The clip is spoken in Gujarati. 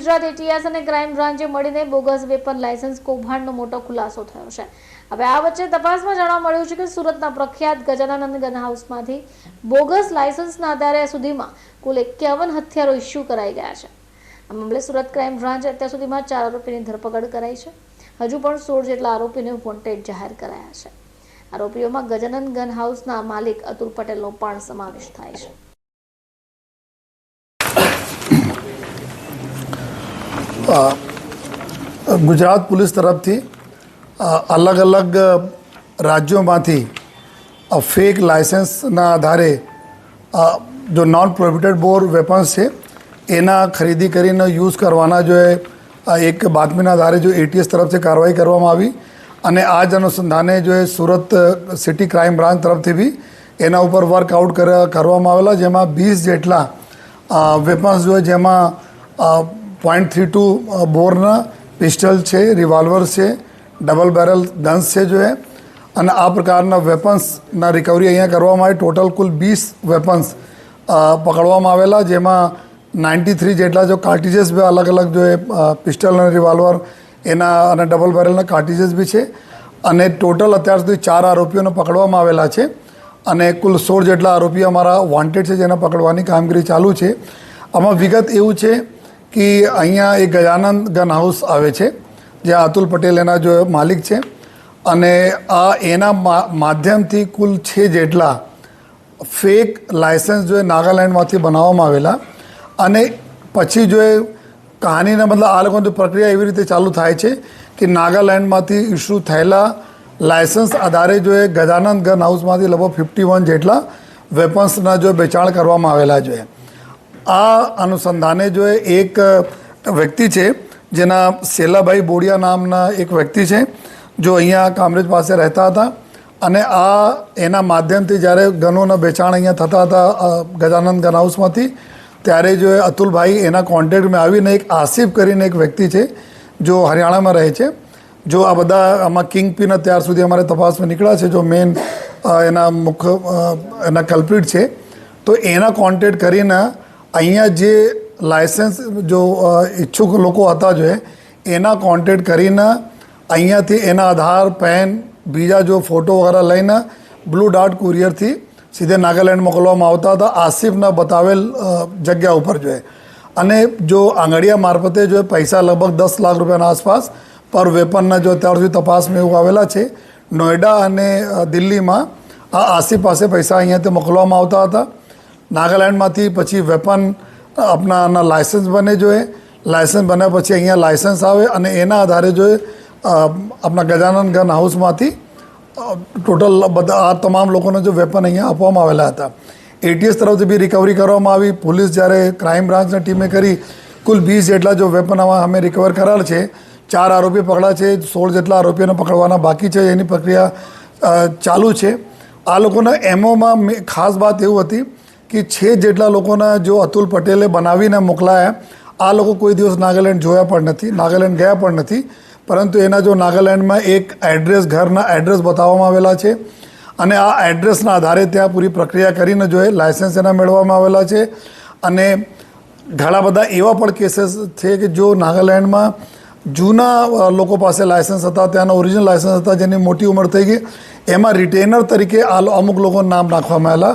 ગુજરાત એટીએસ અને ક્રાઇમ બ્રાન્ચે મળીને બોગસ વેપન લાયસન્સ કૌભાંડનો મોટો ખુલાસો થયો છે. હવે આ વચ્ચે તપાસમાં જાણવા મળ્યું છે કે સુરતના પ્રખ્યાત ગજાનંદ ગન હાઉસમાંથી બોગસ લાયસન્સના આધારે સુધીમાં કુલ એકાવન હથિયારો ઇસ્યુ કરાઈ ગયા છે. આ મામલે સુરત ક્રાઇમ બ્રાન્ચ અત્યાર સુધીમાં ચાર આરોપીની ધરપકડ કરાઈ છે. હજુ પણ સોળ જેટલા આરોપીને વોન્ટેડ જાહેર કરાયા છે. આરોપીઓમાં ગજાનંદ ગન હાઉસના માલિક અતુલ પટેલનો પણ સમાવેશ થાય છે. ગુજરાત પોલીસ તરફથી અલગ અલગ રાજ્યોમાંથી ફેક લાયસન્સના આધારે જો નોન પ્રોહિબિટેડ બોર વેપન્સ છે એના ખરીદી કરીને યુઝ કરવાના જો એક બાતમીના આધારે જો એટીએસ તરફથી કાર્યવાહી કરવામાં આવી અને આ જ અનુસંધાને જો એ સુરત સિટી ક્રાઇમ બ્રાન્ચ તરફથી બી એના ઉપર વર્કઆઉટ કરવામાં આવેલા જેમાં વીસ જેટલા વેપન્સ જો જેમાં પોઈન્ટ થ્રી ટુ બોરના પિસ્ટલ છે રિવોલ્વર છે ડબલ બેરલ ગન્સ છે જોએ. અને આ પ્રકારના વેપન્સના રિકવરી અહીંયા કરવામાં આવી. ટોટલ કુલ વીસ વેપન્સ પકડવામાં આવેલા, જેમાં નાઇન્ટી થ્રી જેટલા જો કાર્ટીજીસ બી અલગ અલગ જો પિસ્ટલ અને રિવોલ્વર એના અને ડબલ બેરલના કાર્ટીજીસ બી છે. અને ટોટલ અત્યાર સુધી ચાર આરોપીઓને પકડવામાં આવેલા છે. અને કુલ સોળ જેટલા આરોપીઓ અમારા વોન્ટેડ છે, જેને પકડવાની કામગીરી ચાલુ છે. આમાં વિગત એવું છે કે અહીંયા એ ગજાનંદ ગન હાઉસ આવે છે જે અતુલ પટેલ એના જો માલિક છે. અને આ એના માધ્યમથી કુલ છે જેટલા ફેક લાયસન્સ જો એ નાગાલેન્ડમાંથી બનાવવામાં આવેલા, અને પછી જો એ કહાનીના મતલબ આ લોકોની પ્રક્રિયા એવી રીતે ચાલુ થાય છે કે નાગાલેન્ડમાંથી ઇસ્યુ થયેલા લાયસન્સ આધારે જો એ ગજાનંદ ગન હાઉસમાંથી લગભગ ફિફ્ટી વન જેટલા વેપન્સના જો વેચાણ કરવામાં આવેલા જોઈએ આ અનુસંધાને જો એક વ્યક્તિ છે, જેના શેલાભાઈ બોડિયા નામના એક વ્યક્તિ છે, જો અહીંયા કામરેજ પાસે રહેતા હતા અને આ એના માધ્યમથી જ્યારે ગનોના વેચાણ અહીંયા થતા હતા ગજાનંદ ગન હાઉસમાંથી, ત્યારે જો અતુલભાઈ એના કોન્ટેક્ટમાં આવીને એક આસિફ કરીને એક વ્યક્તિ છે, જો હરિયાણામાં રહે છે, જો આ બધા આમાં કિંગ પિન અત્યાર સુધી અમારે તપાસમાં નીકળ્યા છે, જો મેઇન એના મુખ્ય એના કલ્પ્રિટ છે, તો એના કોન્ટેક્ટ કરીને અહીંયા જે લાયસન્સ જો ઇચ્છુક લોકો હતા જોઈએ એના કોન્ટેક્ટ કરીને અહીંયાથી એના આધાર પેન બીજા જો ફોટો વગેરે લઈને બ્લુ ડાર્ટ કુરિયરથી સીધે નાગાલેન્ડ મોકલવામાં આવતા હતા. આસિફના બતાવેલ જગ્યા ઉપર જોઈએ અને જો આંગળીયા મારફતે જો પૈસા લગભગ દસ લાખ રૂપિયાના આસપાસ પર વેપનના જો અત્યાર સુધી તપાસમાં એવું આવેલા છે. નોઈડા અને દિલ્હીમાં આ આસિફ પાસે પૈસા અહીંયાથી મોકલવામાં આવતા હતા. નાગાલેન્ડમાંથી પછી વેપન આપણાના લાયસન્સ બને જોઈએ. લાયસન્સ બન્યા પછી અહીંયા લાયસન્સ આવે અને એના આધારે જો આપણા ગજાનંદ ગન હાઉસમાંથી ટોટલ બધા, આ તમામ લોકોને જો વેપન અહીંયા આપવામાં આવેલા હતા. એટીએસ તરફથી બી રિકવરી કરવામાં આવી. પોલીસ જ્યારે ક્રાઇમ બ્રાન્ચની ટીમે કરી, કુલ વીસ જેટલા જો વેપન અમે રિકવર કરેલ છે. ચાર આરોપી પકડા છે. સોળ જેટલા આરોપીઓને પકડવાના બાકી છે. એની પ્રક્રિયા ચાલુ છે. આ લોકોના એમઓમાં ખાસ વાત એવું હતી કે છે જેટલા લોકોના જો અતુલ પટેલે બનાવીને મોકલાયા, આ લોકો કોઈ દિવસ નાગાલેન્ડ જોયા પણ નથી, નાગાલેન્ડ ગયા પણ નથી. પરંતુ એના જો નાગાલેન્ડમાં એક એડ્રેસ, ઘરના એડ્રેસ બતાવવામાં આવેલા છે અને આ એડ્રેસના આધારે ત્યાં પૂરી પ્રક્રિયા કરીને જો એ લાયસન્સ એના મેળવવામાં આવેલા છે. અને ઘણા બધા એવા પણ કેસીસ છે કે જો નાગાલેન્ડમાં જૂના લોકો પાસે લાયસન્સ હતા, ત્યાંના ઓરિજિનલ લાયસન્સ હતા, જેની મોટી ઉંમર થઈ ગઈ, એમાં રિટેનર તરીકે આ અમુક લોકો નામ નાખવામાં આવેલા.